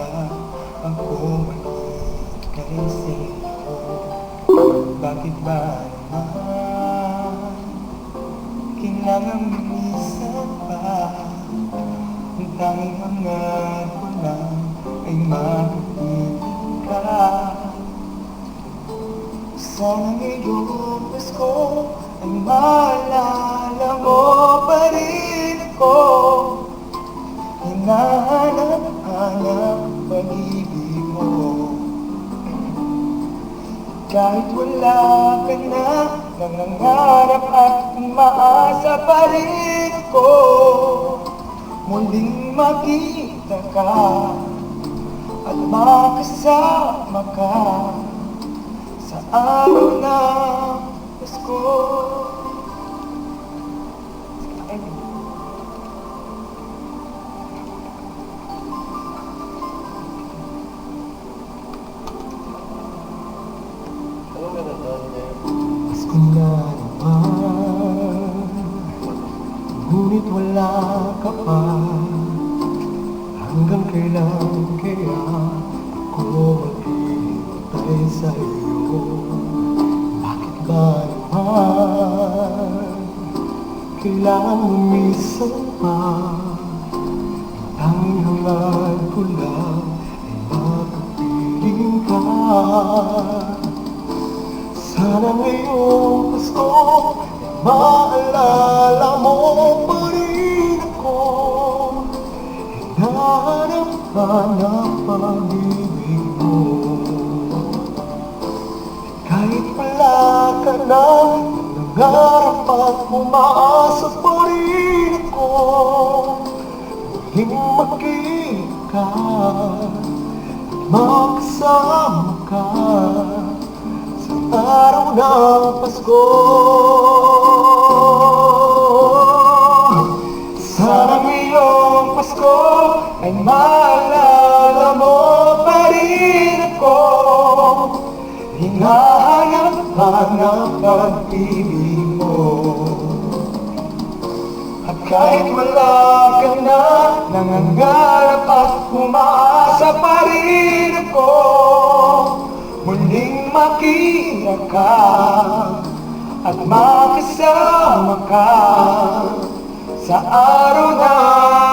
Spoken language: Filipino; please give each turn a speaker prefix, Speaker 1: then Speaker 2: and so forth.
Speaker 1: kaya ako maghihintay sa'yo Bakit ba naman Kailangan minsan pa Ang tanging hangat ko lang Ay makapiling ka? Sana ngayong Pasko Ay maalala mo pa rin kahit wala ka na, nangangarap at umaasa pa rin ako Muling makita ka at makasama ka Sa araw ng Pasko naman Ngunit wala ka pa. Hanggang kailan kaya Ako maghihintay sa iyo Bakit ba naman Kailangan mo minsan pa? Ang hangad ko lang Ay makapiling ka sana ngayong Pasko Maalala mo pa rin ako. Hinahanap-hanap pag-ibig mo. Kahit wala ka na Nangarap at umaasa pa rin ako. Muling makita Makasama ka ng Pasko. Sana ngayong Pasko ay maalala mo pa rin ako. Hinahanap-hanap ang pibig mo. At kahit wala ka na, nangangarap at Makita ka at makasama ka Sa araw ng